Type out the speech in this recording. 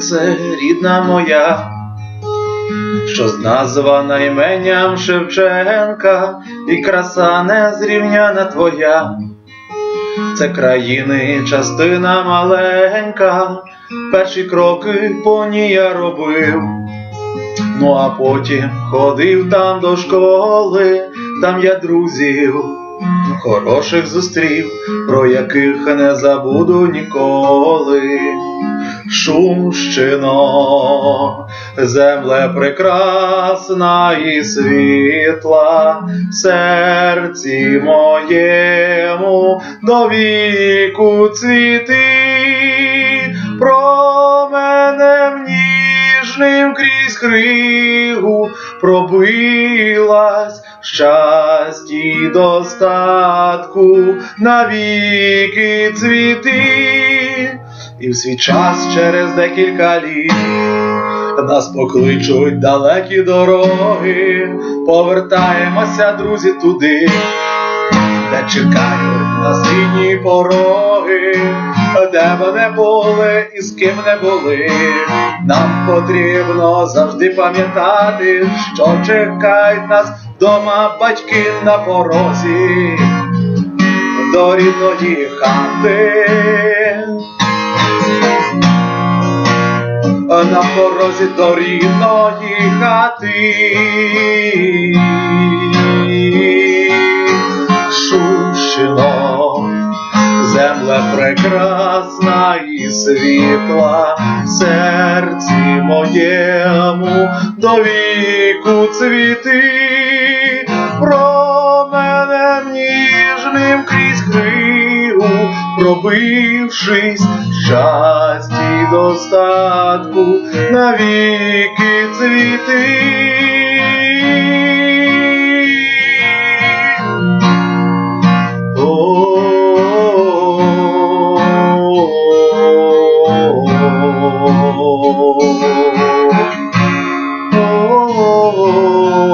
столице рідна моя, що названа іменням Шевченка, і краса незрівняна твоя. Це країни частина маленька, перші кроки по ній я робив. Ну а потім ходив там до школи, там я друзів хороших зустрів, про яких не забуду ніколи. Шумщино, земле прекрасна і світла, серці моєму до віку цвіти, про мене ніжним крізь кригу пробилась щасті достатку. Навіки цвіти, і в свій час через декілька літ нас покличуть далекі дороги, повертаємося, друзі, туди, де чекають нас рідні пороги, де б не були і з ким не були. Нам потрібно завжди пам'ятати, що чекають нас вдома батьки на порозі до рідної хати. На порозі до рідної хати. І світла, серці моєму до віку цвіти, про мене ніжним крізь кригу, пробившись щасті достатку навіки цвіти. Oh.